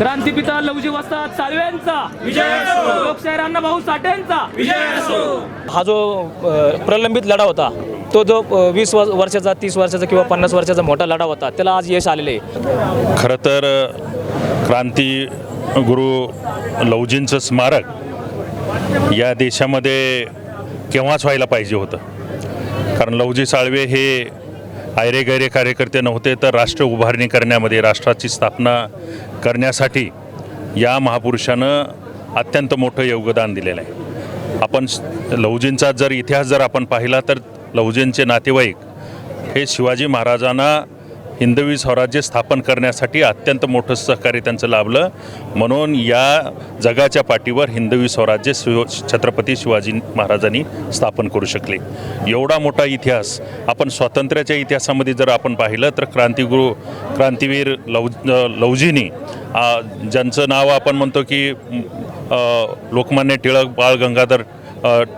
क्रांतीपिता लवजी वस्ताद साळव्यांचा लोकशाहीर अण्णाभाऊ साठेंचा. हा जो प्रलंबित लढा होता तो जो वीस वर- वर्षाचा तीस वर्षाचा किंवा पन्नास वर्षाचा मोठा लढा होता त्याला आज यश आलेले आहे. खरं तर क्रांती गुरु लवजींचं स्मारक या देशामध्ये केव्हाच व्हायला पाहिजे होतं. कारण लवजी साळवे हे आयरे गैरे कार्यकर्ते नव्हते तर राष्ट्र उभारणी करण्यामध्ये राष्ट्राची स्थापना करण्यासाठी या महापुरुषानं अत्यंत मोठं योगदान दिलेलं आहे. आपण लहुजींचा जर इतिहास जर आपण पाहिला तर लहुजींचे नातेवाईक हे शिवाजी महाराजांना हिंदवी स्वराज्य स्थापन करण्यासाठी अत्यंत मोठं सहकार्य त्यांचं लाभलं. म्हणून या जगाच्या पाठीवर हिंदवी स्वराज्य शिव छत्रपती शिवाजी महाराजांनी स्थापन करू शकले. एवढा मोठा इतिहास आपण स्वातंत्र्याच्या इतिहासामध्ये जर आपण पाहिलं तर क्रांतिगुरु क्रांतीवीर लव लवजीनी ज्यांचं नाव आपण म्हणतो की लोकमान्य टिळक बाळ गंगाधर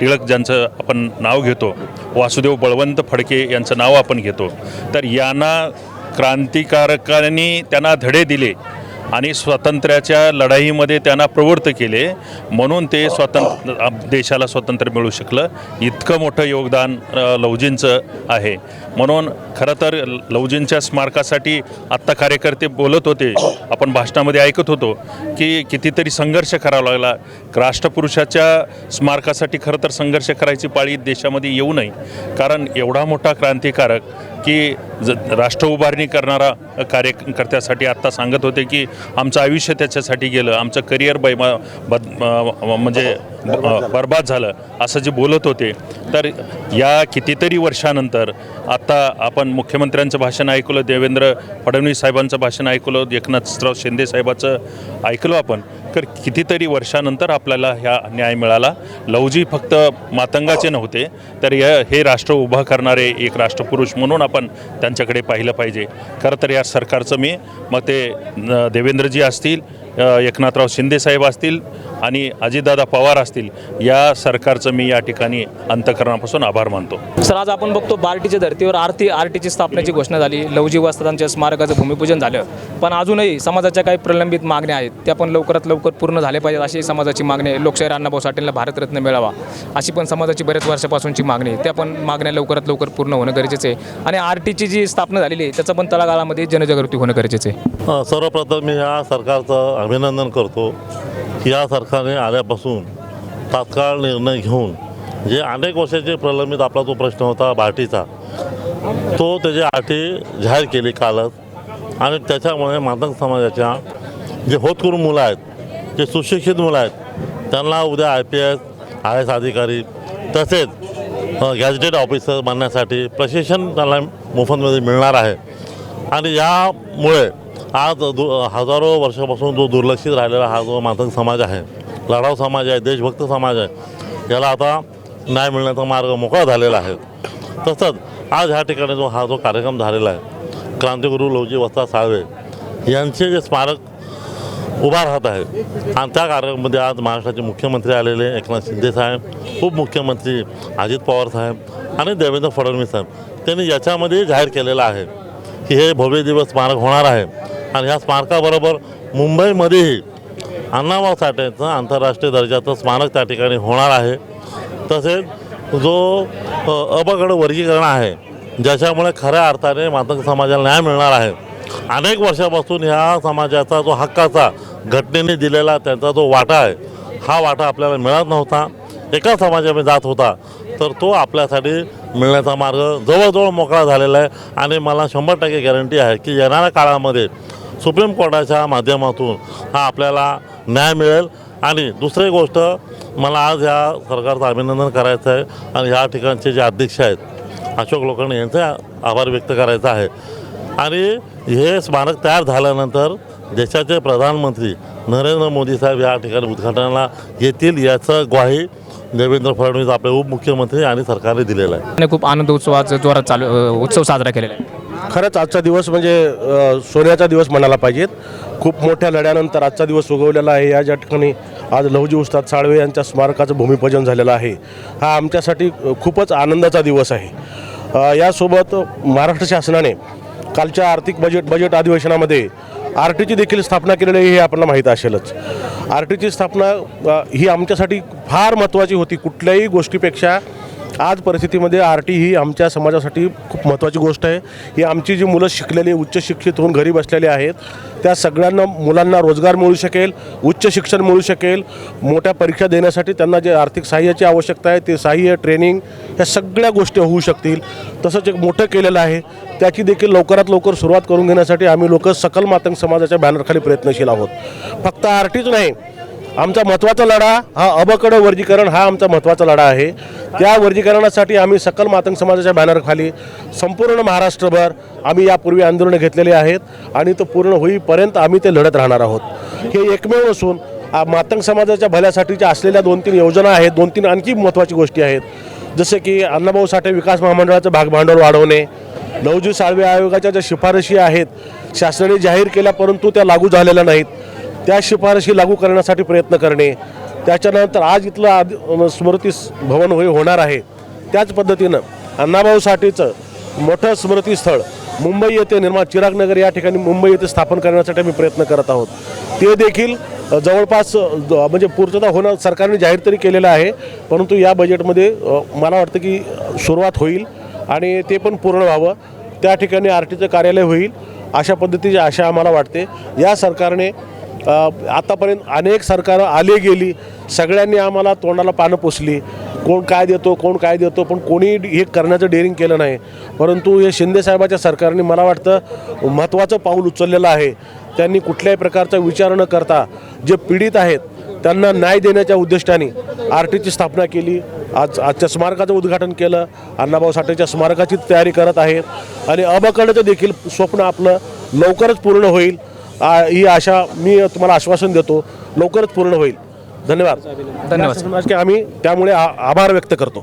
टिळक ज्यांचं आपण नाव घेतो वासुदेव बळवंत फडके यांचं नाव आपण घेतो. तर यांना क्रांतिकारकांनी त्यांना धडे दिले आणि स्वातंत्र्याच्या लढाईमध्ये त्यांना प्रवृत्त केले. म्हणून ते स्वातंत्र्य देशाला स्वातंत्र्य मिळू शकलं. इतकं मोठं योगदान लवजींचं आहे. म्हणून खरं तर लवजींच्या स्मारकासाठी आत्ता कार्यकर्ते बोलत होते. आपण भाषणामध्ये ऐकत होतो की कितीतरी संघर्ष करावा लागला. राष्ट्रपुरुषाच्या स्मारकासाठी खरं तर संघर्ष करायची पाळी देशामध्ये येऊ नये. कारण एवढा मोठा क्रांतिकारक की ज राष्ट्र उभारणी करणारा कार्यकर्त्यासाठी आत्ता सांगत होते की आमचं आयुष्य त्याच्यासाठी गेलं आमचं करिअर बैमा बद म्हणजे बर्बाद झालं असं जे बोलत होते. तर या कितीतरी वर्षानंतर आत्ता आपण मुख्यमंत्र्यांचं भाषण ऐकलं देवेंद्र फडणवीस साहेबांचं भाषण ऐकलं एकनाथराव शिंदे साहेबाचं ऐकलो आपण. तर कितीतरी वर्षानंतर आपल्याला ह्या न्याय मिळाला. लवजी फक्त मातंगाचे नव्हते तर या हे राष्ट्र उभं करणारे एक राष्ट्रपुरुष म्हणून आपण त्यांच्याकडे पाहिलं पाहिजे. खरं तर या सरकारचं मी मग ते देवेंद्रजी असतील एकनाथराव शिंदे साहेब असतील आणि अजितदादा पवार असतील या सरकारचं मी या ठिकाणी अंतकरणापासून आभार मानतो. सर आज आपण बघतो बार्टीच्या धर्तीवर आरती आरटीची स्थापनेची घोषणा झाली. लवजी वस्तादांच्या स्मारकाचं भूमिपूजन झालं. पण अजूनही समाजाच्या काही प्रलंबित मागण्या आहेत त्या पण लवकरात लवकर पूर्ण झाल्या पाहिजेत अशी समाजाची मागणी आहे. लोकशाहीर अण्णाभाऊ साठेंना भारतरत्न मिळावा अशी पण समाजाची बऱ्याच वर्षापासूनची मागणी आहे. त्या पण मागण्या लवकरात लवकर पूर्ण होणं गरजेचं आहे. आणि आर टीची जी स्थापना झालेली आहे त्याचं पण तळागाळामध्ये जनजागृती होणं गरजेचं आहे. सर्वप्रथम मी या सरकारचं अभिनंदन करतो. की या सरकारने आल्यापासून तात्काळ निर्णय घेऊन जे अनेक वर्षाचे प्रलंबित आपला जो प्रश्न होता भाटीचा तो त्याची अटी जाहीर केली कालच. आणि त्याच्यामुळे मातंग समाजाच्या जे होतकरू मुलं आहेत जे सुशिक्षित मुलं आहेत त्यांना उद्या I P S I S अधिकारी तसेच गॅजेटेड ऑफिसर बनण्यासाठी प्रशिक्षण त्यांना मोफतमध्ये मिळणार आहे. आणि यामुळे आज दु हजारो वर्षापासून जो दुर्लक्षित राहिलेला हा जो मातंग समाज आहे लढाऊ समाज आहे देशभक्त समाज आहे याला आता न्याय मिळण्याचा मार्ग मोकळा झालेला आहे. तसंच आज ह्या ठिकाणी जो हा जो कार्यक्रम झालेला आहे क्रांतिगुरू लवजी वस्ता साळवे यांचे जे स्मारक उभा राहत आहे आणि त्या कार्यक्रमामध्ये आज महाराष्ट्राचे मुख्यमंत्री आलेले एकनाथ शिंदे साहेब उपमुख्यमंत्री अजित पवार साहेब आणि देवेंद्र फडणवीस साहेब त्यांनी याच्यामध्ये जाहीर केलेलं आहे की हे भव्य दिवस स्मारक होणार आहे. आणि ह्या स्मारकाबरोबर मुंबईमध्येही अण्णाभाऊ साठेचं आंतरराष्ट्रीय दर्जाचं स्मारक त्या ठिकाणी होणार आहे. तसेच जो अ, अबगड वर्गीकरण आहे ज्याच्यामुळे खऱ्या अर्थाने मातंग समाजाला न्याय मिळणार आहे. अनेक वर्षापासून ह्या समाजाचा जो हक्काचा घटनेने दिलेला त्यांचा जो वाटा आहे हा वाटा आपल्याला मिळत नव्हता. एका समाजामध्ये जात होता तर तो आपल्यासाठी मिळण्याचा मार्ग जवळजवळ मोकळा झालेला आहे. आणि मला शंभर टक्के गॅरंटी आहे की येणाऱ्या काळामध्ये सुप्रीम कोर्टाच्या माध्यमातून हा आपल्याला न्याय मिळेल. आणि दुसरी गोष्ट मला आज ह्या सरकारचं अभिनंदन करायचं आहे आणि ह्या ठिकाणचे जे अध्यक्ष आहेत अशोक लोखंडे यांचे आभार व्यक्त करायचा आहे. आणि हे स्मारक तयार झाल्यानंतर देशाचे प्रधानमंत्री नरेंद्र मोदी साहेब या ठिकाणी उद्घाटनाला येतील याचं ग्वाही देवेंद्र फडणवीस आपले उपमुख्यमंत्री आणि सरकारने दिलेलं आहे. आणि खूप आनंद उत्सवाचा जोरात चालू अ, उत्सव साजरा केलेला आहे. खरंच आजचा दिवस म्हणजे अ, सोन्याचा दिवस म्हणायला पाहिजेत. खूप मोठ्या लढ्यानंतर आजचा दिवस उगवलेला आहे. या ज्या ठिकाणी आज लहुजी उस्ताद साळवे यांच्या स्मारकाचं भूमिपूजन झालेलं आहे. हा आमच्यासाठी अ, खूपच आनंदाचा दिवस आहे. अ, यासोबत महाराष्ट्र शासनाने कालच्या आर्थिक बजेट बजेट अधिवेशनामध्ये आर टीची देखील स्थापना केलेली आहे हे आपल्याला माहीत असेलच. आर टीची स्थापना ही आमच्यासाठी फार महत्त्वाची होती. कुठल्याही गोष्टीपेक्षा आज परिस्थितीमध्ये आर टी ही आमच्या समाजासाठी खूप महत्त्वाची गोष्ट आहे. ही आमची जी मुलं शिकलेली उच्च शिक्षित होऊन घरी बसलेली आहेत त्या सगळ्यांना मुलांना रोजगार मिळू शकेल उच्च शिक्षण मिळू शकेल. मोठ्या परीक्षा देण्यासाठी त्यांना जे आर्थिक सहाय्याची आवश्यकता आहे ते सहाय्य ट्रेनिंग ह्या सगळ्या गोष्टी होऊ शकतील. तसंच एक मोठं केलेलं आहे. त्याची देखील लवकरात लवकर सुरुवात करून घेण्यासाठी आम्ही लोक सकल मातंग समाजाच्या बॅनरखाली प्रयत्नशील आहोत. फक्त आरटीच नाही आमचा महत्त्वाचा लढा हा अबकड वर्गीकरण हा आमचा महत्त्वाचा लढा आहे. त्या वर्गीकरणासाठी आम्ही सकल मातंग समाजाच्या बॅनरखाली संपूर्ण महाराष्ट्रभर आम्ही यापूर्वी आंदोलनं घेतलेली आहेत आणि तो पूर्ण होईपर्यंत आम्ही ते लढत राहणार आहोत. हे एकमेव नसून मातंग समाजाच्या भल्यासाठीच्या असलेल्या दोन तीन योजना आहेत दोन तीन आणखी महत्त्वाची गोष्टी आहेत. जसे की अण्णाभाऊ साठे विकास महामंडळाचं भागभांडवल वाढवणे नवजी साळवे आयोगाच्या ज्या शिफारशी आहेत शासनाने जाहीर केल्या परंतु त्या लागू झालेल्या नाहीत. त्या शिफारशी लागू करण्यासाठी प्रयत्न करणे त्याच्यानंतर आज इथलं आद स्मृती भवन होय होणार आहे. त्याच पद्धतीनं अण्णाभाऊ साठेचं मोठं स्मृतीस्थळ मुंबई येथे निर्माण चिरागनगर या ठिकाणी मुंबई येथे स्थापन करण्यासाठी आम्ही प्रयत्न करत आहोत. ते देखील जवळपास ज- म्हणजे पूर्तता होणं सरकारने जाहीर तरी केलेलं आहे परंतु या बजेटमध्ये मला वाटतं की सुरुवात होईल आणि ते पण पूर्ण व्हावं. त्या ठिकाणी आर टीचं कार्यालय होईल अशा पद्धतीची आशा आम्हाला वाटते. या सरकारने आतापर्यंत अनेक सरकारं आली गेली. सगळ्यांनी आम्हाला तोंडाला पानं पुसली. कोण काय देतो कोण काय देतो पण कोणी हे करण्याचं डेअरिंग केलं नाही. परंतु हे शिंदेसाहेबाच्या सरकारने मला वाटतं महत्त्वाचं पाऊल उचललेलं आहे. त्यांनी कुठल्याही प्रकारचा विचार न करता जे पीडित आहेत त्यांना न्याय देण्याच्या उद्दिष्टाने आर टीची स्थापना केली. आज आजच्या स्मारकाचं उद्घाटन केलं. अण्णाभाऊ साठेच्या स्मारकाची तयारी करत आहेत. आणि अबकडचं देखील स्वप्न आपलं लवकरच पूर्ण होईल. आ- ही आशा मी तुम्हाला आश्वासन देतो. लवकरच पूर्ण होईल. धन्यवाद. धन्यवाद. आम्ही त्यामुळे आ- आभार व्यक्त करतो.